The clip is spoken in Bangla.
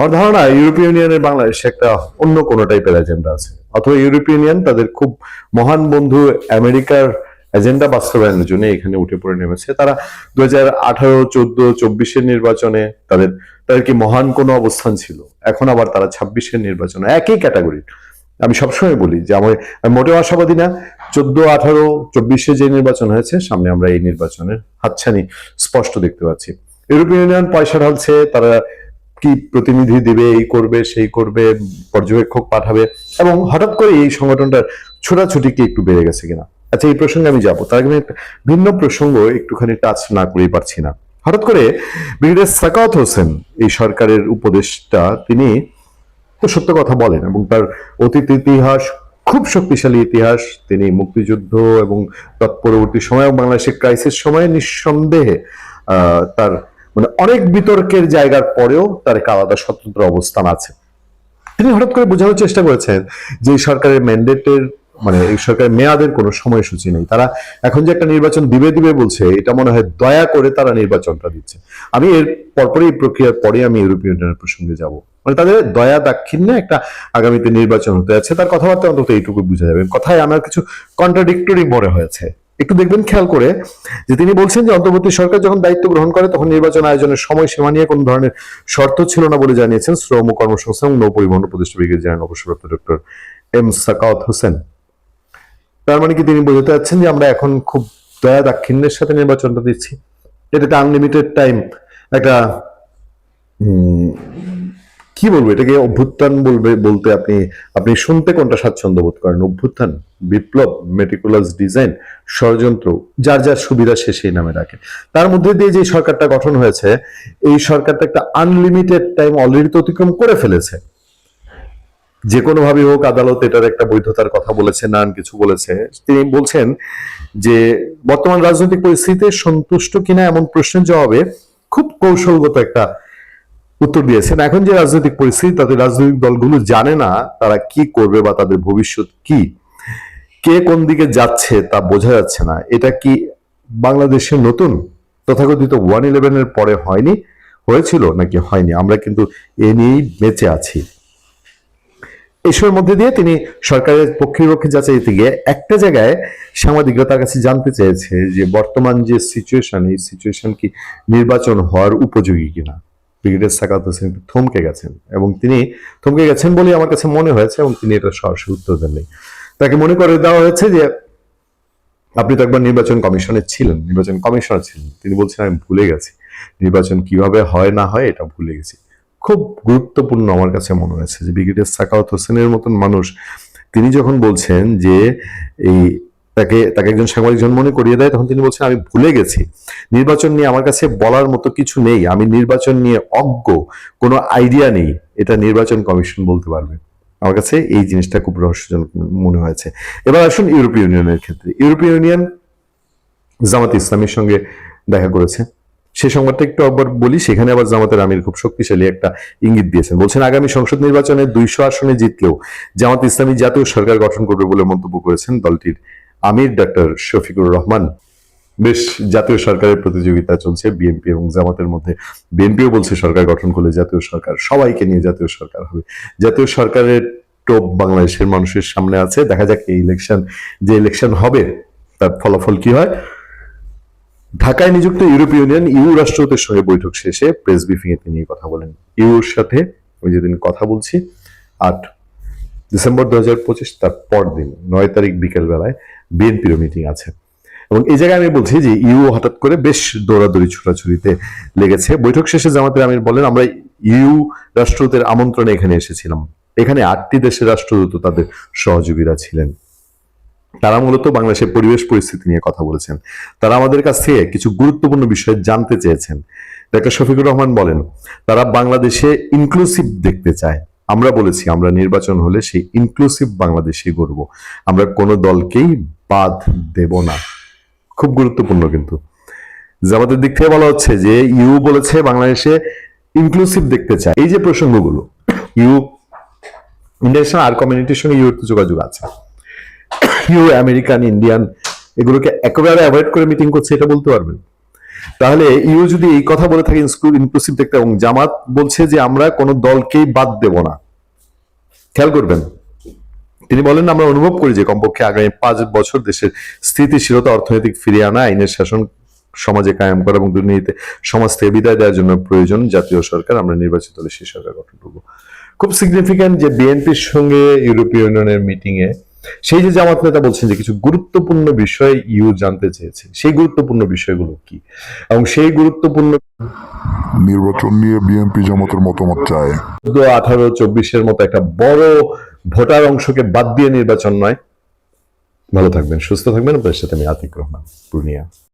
আমার ধারণা ইউরোপীয় ইউনিয়নের বাংলাদেশে একটা অন্য কোনো টাইপের এজেন্ডা আছে। অথবা ইউরোপীয় ইউনিয়ন তাদের খুব মহান বন্ধু আমেরিকার এজেন্ডা বাস্তবায়নের জন্য এখানে উঠে পড়ে নেমেছে। তারা দু হাজার আঠারো, চোদ্দ, চব্বিশের নির্বাচনে তাদের তাদের কি মহান কোনো অবস্থান ছিল? এখন আবার তারা ছাব্বিশের নির্বাচনে একই ক্যাটাগরি আমি সবসময় বলি যে আমার আমি মোটেও আশাবাদী না। চোদ্দ, আঠারো, চব্বিশে যে নির্বাচন হয়েছে, সামনে আমরা এই নির্বাচনের হাতছানি স্পষ্ট দেখতে পাচ্ছি। ইউরোপীয় ইউনিয়ন পয়সা ঢালছে, তারা কি প্রতিনিধি দিবে, এই করবে, সেই করবে, পর্যবেক্ষক পাঠাবে, এবং হঠাৎ করে এই সংগঠনটার ছোটাছুটি কি একটু বেড়ে গেছে কিনা? আচ্ছা এই প্রসঙ্গে আমি যাব। তার আগে ভিন্ন প্রসঙ্গ একটুখানি টাচ না করেই পারছি না। হঠাৎ করে ব্রিগেডিয়ার সাকাওয়াত হোসেন, এই সরকারের উপদেষ্টা, তিনি তো সত্য কথা বলেন এবং তার অতীত ইতিহাস, খুব শক্তিশালী ইতিহাস, তিনি মুক্তিযুদ্ধ এবং তৎপরবর্তী সময় বাংলাদেশের ক্রাইসিস সময়ে নিঃসন্দেহে তার মানে অনেক বিতর্কের জায়গার পরেও তার একটা আলাদা স্বতন্ত্র অবস্থান আছে। তিনি হঠাৎ করে বোঝানোর চেষ্টা করেছেন যে সরকারের ম্যান্ডেটের মানে এই সরকারের মেয়াদের কোনো সময়সূচি নেই। তারা এখন যে একটা নির্বাচন দিবে দিবে বলছে, এটা মনে হয় দয়া করে তারা নির্বাচনটা দিচ্ছে। আমি এর পরপরই এই প্রক্রিয়ার পরে আমি ইউরোপীয় ইউনিয়নের প্রসঙ্গে যাব। মানে তাদের দয়া দাক্ষিণ্যে একটা আগামীতে নির্বাচন হতে যাচ্ছে, তার কথাবার্তা অন্তত এইটুকু বোঝা যাবে। কথায় আমার কিছু কন্ট্রাডিক্টরি মনে হয়েছে। একটু দেখবেন, খেয়াল করে যে তিনি বলছেন যে অন্তর্বর্তী সরকার যখন দায়িত্ব গ্রহণ করে, তখন নির্বাচন আয়োজনের সময়সীমা নিয়ে কোনো ধরনের শর্ত ছিল না বলে জানিয়েছেন শ্রম ও কর্মসংস্থান এবং নৌপরিবহন উপদেষ্টা ব্রিগেডিয়ার জেনারেল অবসরপ্রাপ্ত ডক্টর এম সাকাওয়াত হোসেন। তার মানে কি তিনি বোঝাতে চাচ্ছেন যে আমরা এখন খুব দয়া দাক্ষিণ্যের সাথে নির্বাচনটা দিচ্ছি। এটা একটা আনলিমিটেড টাইম একটা কি বলব? এটাকে অভ্যুত্থান বলবে, বলতে আপনি আপনি শুনতে কোনটা স্বাচ্ছন্দ্য বোধ করেন? অভ্যুত্থান, বিপ্লব মেটিকুলাস ডিজাইন ষড়যন্ত্র, যার যার সুবিধা সে সেই নামে রাখে। তার মধ্যে দিয়ে যে সরকারটা গঠন হয়েছে, এই সরকারটা একটা আনলিমিটেড টাইম অলরেডি তো অতিক্রম করে ফেলেছে। যে কোনো ভাবে হোক, আদালত এটার একটা বৈধতার কথা বলেছে নানান কিছু বলেছে। তিনি বলছেন যে, বর্তমান রাজনৈতিক পরিস্থিতিতে সন্তুষ্ট কিনা এমন প্রশ্নের জবাবে খুব কৌশলগত একটা উত্তর দিয়েছেন, এখন যে রাজনৈতিক পরিস্থিতি তাতে রাজনৈতিক দলগুলো জানে না তারা কি করবে বা তাদের ভবিষ্যৎ কি। কে কোন দিকে যাচ্ছে তা বোঝা যাচ্ছে না। এটা কি বাংলাদেশের নতুন? তথাকথিত ওয়ান ইলেভেনের পরে হয়নি, হয়েছিল নাকি হয়নি, আমরা কিন্তু এ নিয়েই বেঁচে আছি। এসবের মধ্যে দিয়ে তিনি সরকারের পক্ষের পক্ষে যাচাইতে গিয়ে একটা জায়গায় সাংবাদিকরা তার কাছে জানতে চেয়েছে যে বর্তমান যে সিচুয়েশন এই সিচুয়েশন কি নির্বাচন হওয়ার উপযোগী কিনা। ব্রিগেডিয়ার সাকাত হোসেন থমকে গেছেন এবং তিনি থমকে গেছেন বলে আমার কাছে মনে হয়েছে এবং তিনি এটা সরাসরি উত্তর দেননি। তাকে মনে করে দেওয়া হয়েছে যে আপনি তো একবার নির্বাচন কমিশনে ছিলেন, নির্বাচন কমিশনার ছিলেন। তিনি বলছেন, আমি ভুলে গেছি। নির্বাচন কীভাবে হয়, না হয়, এটা ভুলে গেছি। খুব গুরুত্বপূর্ণ আমার কাছে মনে হয়েছে যে ব্রিগেডিয়ার সাকাওয়াত হোসেনের মতন মানুষ, তিনি যখন বলছেন যে এই তাকে তাকে একজন সাংবাদিক মনে করিয়ে দেয়, তখন তিনি বলছেন, আমি ভুলে গেছি। নির্বাচন নিয়ে আমার কাছে বলার মতো কিছু নেই। আমি নির্বাচন নিয়ে অজ্ঞ। কোনো আইডিয়া নেই। এটা নির্বাচন কমিশন বলতে পারবে। আমার কাছে এই জিনিসটা খুব রহস্যজনক মনে হয়েছে। এবার আসুন ইউরোপীয় ইউনিয়নের ক্ষেত্রে। ইউরোপীয় ইউনিয়ন জামাত ইসলামের সঙ্গে দেখা করেছে। সে সংবাদটা একটু আবার বলি, সেখানে আবার জামাতের আমির খুব শক্তিশালী একটা ইঙ্গিত দিয়েছেন। বলছেন, আগামী সংসদ নির্বাচনে দুইশো আসনে জিতলেও জামাত ইসলামী জাতীয় সরকার গঠন করবে বলে মন্তব্য করেছেন দলটির আমির ডাক্তার শফিকুর রহমান। বেশ, জাতীয় সরকারের প্রতিযোগিতা চলছে বিএনপি এবং জামাতের মধ্যে। বিএনপিও বলছে সরকার গঠন করলে জাতীয় সরকার, সবাইকে নিয়ে জাতীয় সরকার হবে। জাতীয় সরকারের টোপ বাংলাদেশের মানুষের সামনে আছে। দেখা যাক এই ইলেকশন যে ইলেকশন হবে, তার ফলাফল কি হয়। ঢাকায় নিযুক্ত ইউরোপীয় ইউনিয়ন, ইউ রাষ্ট্রদের সঙ্গে বৈঠক শেষে প্রেস ব্রিফিং এ তিনি কথা বলেন। ইউর সাথে, ওই যেদিন কথা বলছি, আট ডিসেম্বর দু হাজার পঁচিশ, তার পরদিন, নয় তারিখ বিকেল বেলায় বিএনপির মিটিং আছে। এবং এই জায়গায় আমি বলছি যে ইউ হঠাৎ করে বেশ দৌড়াদৌড়ি, ছোটাছুটিতে লেগেছে। বৈঠক শেষে জামাতের আমির বলেন, আমরা ইউ রাষ্ট্রদূতের আমন্ত্রণে এখানে এসেছিলাম। এখানে আটটি দেশের রাষ্ট্রদূত তাদের সহযোগীরা ছিলেন। তারা মূলত বাংলাদেশের পরিবেশ পরিস্থিতি নিয়ে কথা বলেছেন। তারা আমাদের কাছ থেকে কিছু গুরুত্বপূর্ণ বিষয় জানতে চেয়েছেন। ডাক্তার শফিকুর রহমান বলেন, তারা বাংলাদেশে ইনক্লুসিভ দেখতে চায়। আমরা বলেছি, আমরা নির্বাচন হলে সেই ইনক্লুসিভ বাংলাদেশে গড়ব। আমরা কোনো দলকেই বাদ দেব না। খুব গুরুত্বপূর্ণ কিন্তু। জামাতের দিক থেকে বলা হচ্ছে যে, ইউ বলেছে বাংলাদেশে ইনক্লুসিভ দেখতে চায়। এই যে প্রসঙ্গগুলো, ইউ ইন্টারন্যাশনাল আর কমিউনিটির সঙ্গে ইউর যোগাযোগ আছে। ইউ, আমেরিকান, ইন্ডিয়ান, এগুলোকে একেবারে অ্যাভয়েড করে মিটিং করছে, এটা বলতে পারবেন? তাহলে ইউ যদি এই কথা বলে থাকে ইনক্লুসিভ দেখতে, এবং জামাত বলছে যে আমরা কোনো দলকেই বাদ দেব না। খেয়াল করবেন। তিনি বলেন, আমরা অনুভব করি যে কমপক্ষে আগামী পাঁচ বছর দেশের স্থিতিশীলতা, অর্থনৈতিক ফিরিয়ে আনা, আইনের শাসন সমাজে কায়েম করা এবং দুর্নীতিতে সমাজ থেকে বিদায় দেওয়ার জন্য প্রয়োজন, জাতীয় সরকার, আমরা নির্বাচিত হলে সেই সরকার গঠন করব। খুব সিগনিফিক্যান্ট যে বিএনপির সঙ্গে ইউরোপীয় ইউনিয়নের মিটিং এ সেই যে জামাত নেতা বলছেন যে কিছু গুরুত্বপূর্ণ বিষয় ইউ জানতে চেয়েছে সেই গুরুত্বপূর্ণ বিষয়গুলো কি? এবং সেই গুরুত্বপূর্ণ নির্বাচন নিয়ে বিএনপি জামাতের মতামত চায়। চোদ্দ আঠারো চব্বিশের মতো একটা বড় ভোটার অংশকে বাদ দিয়ে নির্বাচন নয়। ভালো থাকবেন সুস্থ থাকবেন। আপনার সাথে আমি আতিক রহমান পূর্ণিয়া।